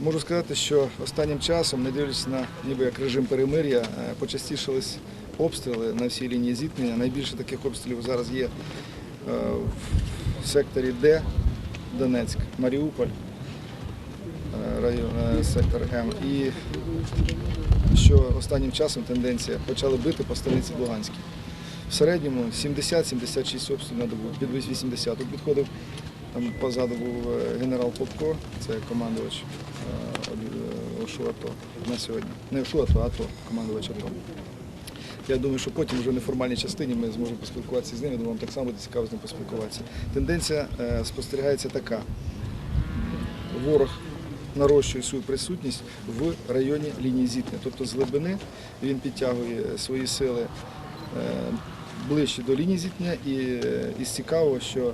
Можу сказати, що останнім часом, не дивлячись на ніби як режим перемир'я, е, почастішались обстріли на всій лінії зіткнення. Найбільше таких обстрілів зараз є е, в секторі Д, Донецьк, Маріуполь, е, район, сектор М. І що останнім часом тенденція почали бити по станиці Луганській. В середньому 70-76 обстрілів на добу, під 80 Тут підходив, там позаду був е, генерал Попко, це командувач е, е, ОШУ АТО на сьогодні. Не ОШУ АТО, а АТО, командувач АТО. Я думаю, що потім вже в неформальній частині ми зможемо поспілкуватися з ними, думаю, вам так само буде цікаво з ним поспілкуватися. Тенденція е, спостерігається така. Ворог нарощує свою присутність в районі лінії зіткнення. Тобто з глибини він підтягує свої сили е, ближче до лінії зіткнення і е, із цікавого, що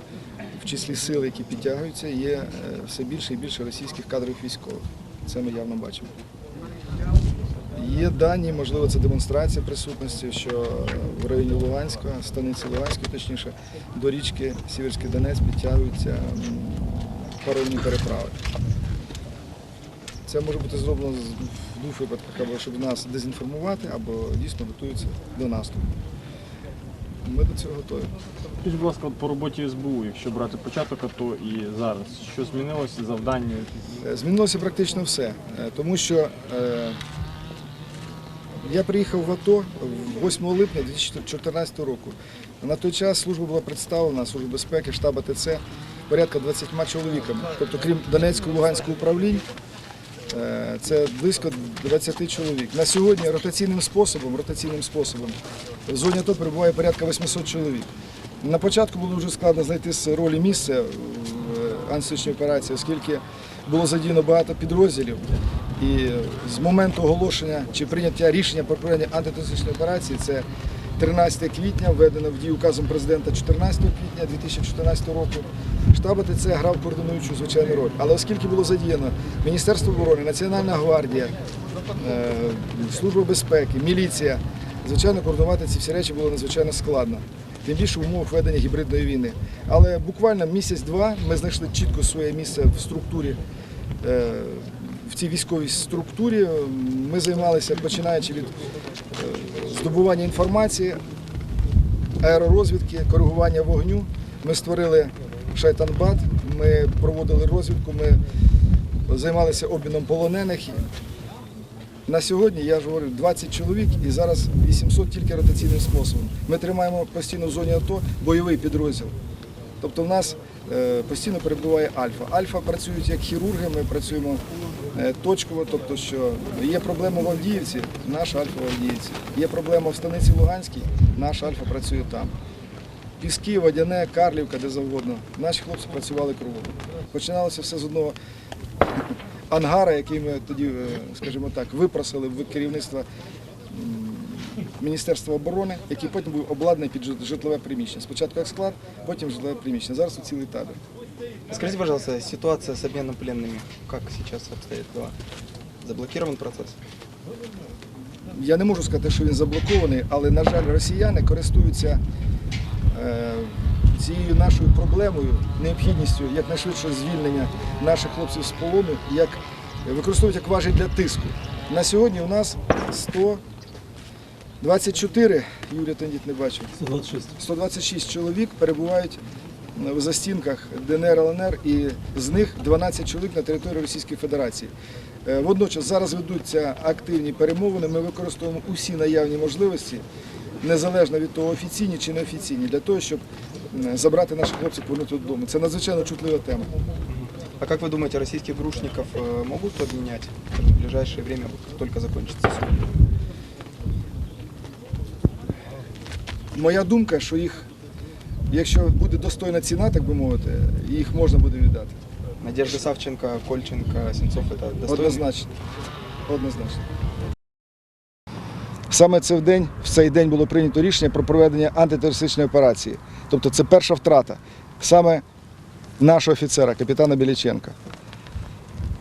в числі сил, які підтягуються, є е, все більше і більше російських кадрових військових. Це ми явно бачимо. Є дані, можливо, це демонстрація присутності, що в районі Луганська, станиці Луганської, точніше, до річки Сіверський Донець підтягуються м, паромні переправи. Це може бути зроблено в двох випадках, або щоб нас дезінформувати, або дійсно готуються до наступу. Ми до цього готові. Скажіть, будь ласка, по роботі СБУ, якщо брати початок АТО і зараз, що змінилося завдання? Е, Змінилося практично все, Е, тому що е, я приїхав в АТО 8 липня 2014 року. На той час служба була представлена, Служба безпеки, штаб АТЦ, порядка 20 чоловіками. Тобто, крім Донецького Луганського управлінь, це близько 20 чоловік. На сьогодні ротаційним способом, ротаційним способом в зоні АТО перебуває порядка 800 чоловік. На початку було дуже складно знайти з ролі місця в антисечній операції, оскільки було задіяно багато підрозділів. І з моменту оголошення чи прийняття рішення про проведення антитерористичної операції, це 13 квітня, введено в дію указом президента 14 квітня 2014 року. Штаб АТЦ грав координуючу звичайну роль. Але оскільки було задіяно Міністерство оборони, Національна гвардія, е, Служба безпеки, міліція, звичайно, координувати ці всі речі було надзвичайно складно. Тим більше в умовах ведення гібридної війни. Але буквально місяць-два ми знайшли чітко своє місце в структурі, е, в цій військовій структурі. Ми займалися, починаючи від е, здобування інформації, аеророзвідки, коригування вогню. Ми створили Шайтанбат, ми проводили розвідку, ми займалися обміном полонених. На сьогодні я ж говорю 20 чоловік і зараз 800 тільки ротаційним способом. Ми тримаємо постійно в зоні АТО бойовий підрозділ. Тобто в нас е, постійно перебуває Альфа. Альфа працюють як хірурги, ми працюємо е, точково, тобто що є проблема в Авдіївці, наш Альфа в Авдіївці. Є проблема в станиці Луганській, наш Альфа працює там. Піски, Водяне, Карлівка, де завгодно. Наші хлопці працювали кругом. Починалося все з одного ангара, який ми тоді, е, скажімо так, випросили в керівництва м, Міністерства оборони, який потім був обладнаний під житлове приміщення. Спочатку як склад, потім житлове приміщення. Зараз тут цілий табір. Скажите, пожалуйста, ситуация с обменом пленными, как сейчас обстоят дела? Заблокирован процесс? Я не можу сказати, що він заблокований, але, на жаль, росіяни користуються е, цією нашою проблемою, необхідністю якнайшвидшого звільнення наших хлопців з полону, як використовують як важіль для тиску. На сьогодні у нас 124, Юрій Тендіт не бачив, 126. 126 чоловік перебувають в застінках ДНР, ЛНР, і з них 12 чоловік на території Російської Федерації. Е, Водночас зараз ведуться активні перемовини. Ми використовуємо усі наявні можливості, незалежно від того, офіційні чи неофіційні, для того, щоб забрати наших хлопців повернути додому. Це надзвичайно чутлива тема. А как вы думаете, российских грушников э, могут обменять в ближайшее время, вот как только закончится суд? Моя думка, що їх, якщо буде достойна ціна, так би мовити, їх можна буде віддати. Надежда Савченко, Кольченко, Сенцов это достойно? Однозначно. Однозначно. Саме це в день, в цей день було прийнято рішення про проведення антитерористичної операції. Тобто це перша втрата саме нашого офіцера, капітана Біліченка.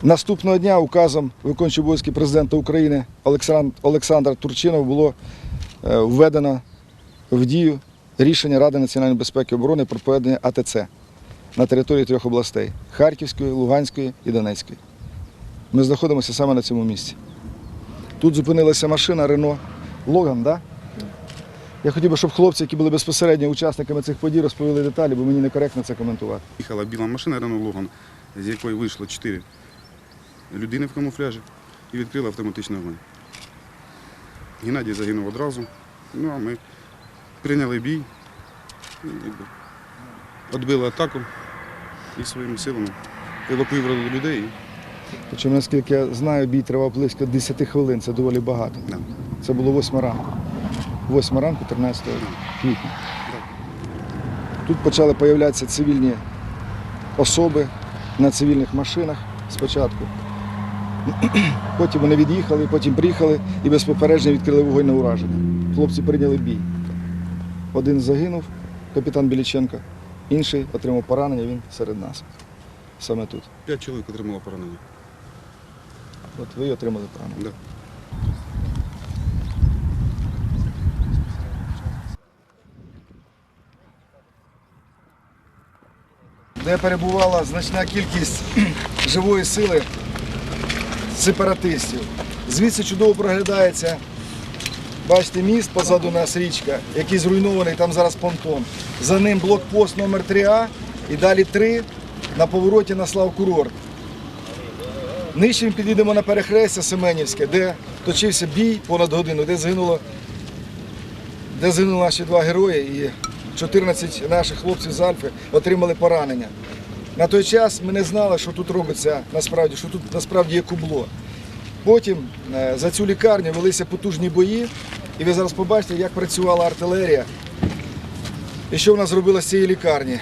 Наступного дня указом виконуючого обов'язки президента України Олександр- Олександра Турчинова було е, введено в дію рішення Ради національної безпеки і оборони про проведення АТЦ на території трьох областей Харківської, Луганської і Донецької. Ми знаходимося саме на цьому місці. Тут зупинилася машина Рено Логан, да? Я хотів би, щоб хлопці, які були безпосередньо учасниками цих подій, розповіли деталі, бо мені некоректно це коментувати. Їхала біла машина Рено Логан, з якої вийшло чотири людини в камуфляжі і відкрила автоматичний вогонь. Геннадій загинув одразу. Ну а ми прийняли бій, відбили атаку і своїми силами евакуювали людей. Причому, наскільки я знаю, бій тривав близько 10 хвилин, це доволі багато. Да. Це було 8 ранку. 8 ранку, 13 квітня. Тут почали появлятися цивільні особи на цивільних машинах спочатку. Потім вони від'їхали, потім приїхали і без попередження відкрили вогонь на ураження. Хлопці прийняли бій. Один загинув, капітан Біліченко, інший отримав поранення, він серед нас. Саме тут. П'ять чоловік отримало поранення. От ви отримали поранення. Да. Де перебувала значна кількість живої сили сепаратистів. Звідси чудово проглядається, бачите, міст позаду нас річка, який зруйнований, там зараз понтон. За ним блокпост номер 3А і далі 3 на повороті на Славкурорт. Нижче ми підійдемо на перехрестя Семенівське, де точився бій понад годину, де загинуло де загинули наші два герої і 14 наших хлопців з Альфи отримали поранення. На той час ми не знали, що тут робиться насправді, що тут насправді є кубло. Потім е, за цю лікарню велися потужні бої, і ви зараз побачите, як працювала артилерія. І що вона зробила з цієї лікарні.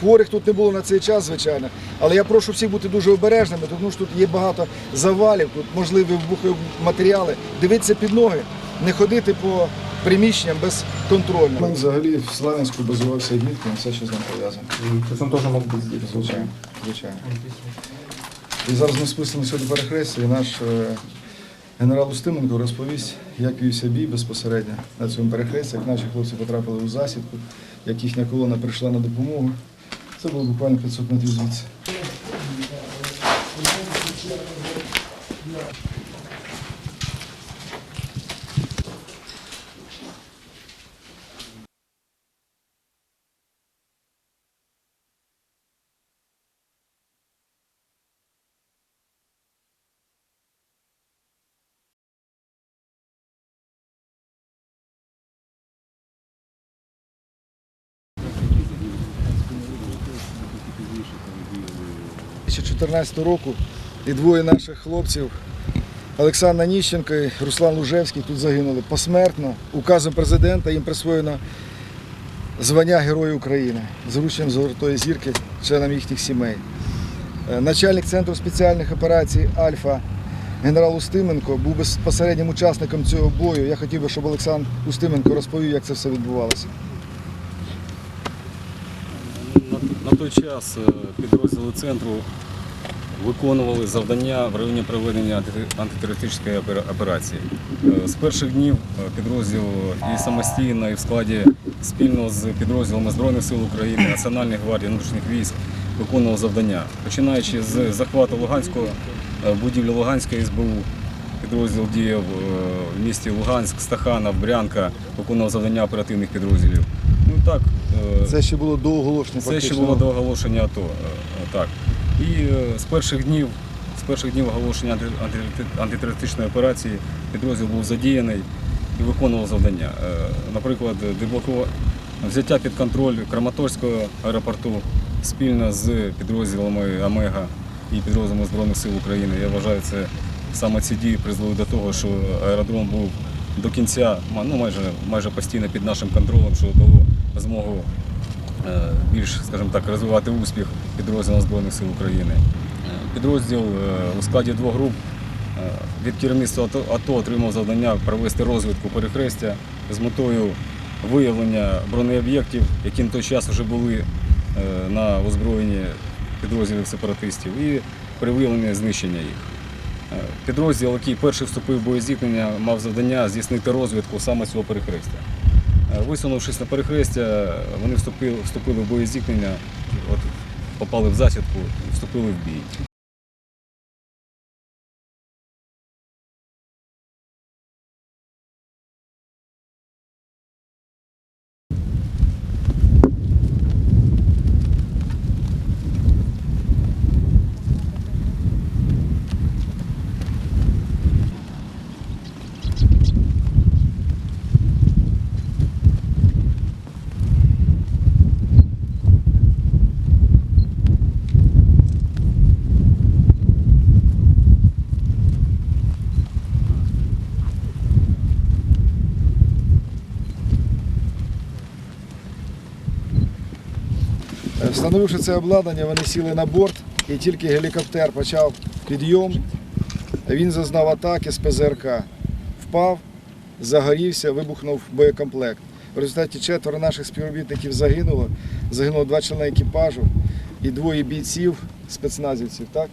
Хворих тут не було на цей час, звичайно, але я прошу всіх бути дуже обережними, тому що тут є багато завалів, тут можливі вибухові матеріали. Дивитися під ноги, не ходити по приміщенням безконтрольно. Він взагалі в Славянську базувався відмітками, все, що з ним пов'язано. Есть он мог быть здесь. Звичайно, звичайно. І зараз ми спустимо сьогодні перехрестя, і наш е, генерал Устименко розповість, як вівся бій безпосередньо на цьому перехресті, як наші хлопці потрапили у засідку, як їхня колона прийшла на допомогу. Це було буквально 500 метрів звідси. – 2014 року і двоє наших хлопців Олександр Ніщенко і Руслан Лужевський тут загинули посмертно. Указом президента їм присвоєно звання Герою України з врученням Золотої зірки членам їхніх сімей. Е, Начальник центру спеціальних операцій Альфа генерал Устименко був безпосереднім учасником цього бою. Я хотів би, щоб Олександр Устименко розповів, як це все відбувалося. На, той час е, підрозділи центру виконували завдання в районі проведення антитерористичної операції. Е, З перших днів е, підрозділ і самостійно, і в складі спільно з підрозділами Збройних сил України, Національної гвардії внутрішніх військ виконував завдання. Починаючи з захвату Луганського, будівлі Луганської СБУ, підрозділ діяв в місті Луганськ, Стаханов, Брянка, виконував завдання оперативних підрозділів. Ну так, Це ще було до оголошення. це ще було до оголошення АТО. е, Так. І е, з перших днів, з перших днів оголошення анти- анти- антитерористичної операції підрозділ був задіяний і виконував завдання. Е, Наприклад, взяття під контроль Краматорського аеропорту спільно з підрозділами Омега і підрозділами Збройних сил України. Я вважаю, це саме ці дії призвели до того, що аеродром був до кінця ну, майже, майже постійно під нашим контролем, що дало змогу е, більш, скажімо так, розвивати успіх підрозділу Збройних сил України. Е, Підрозділ е, у складі двох груп від керівництва АТО, отримав завдання провести розвідку перехрестя з метою виявлення бронеоб'єктів, які на той час вже були на озброєнні підрозділів сепаратистів, і при виявленні знищення їх. Підрозділ, який перший вступив в боєзіткнення, мав завдання здійснити розвідку саме цього перехрестя. Е, Висунувшись на перехрестя, вони вступили, вступили в боєзіткнення, попали в засідку вступили в бій. Встановивши це обладнання, вони сіли на борт і тільки гелікоптер почав підйом. Він зазнав атаки з ПЗРК. Впав, загорівся, вибухнув боєкомплект. В результаті четверо наших співробітників загинуло. Загинуло два члени екіпажу і двоє бійців, спецназівців. Так?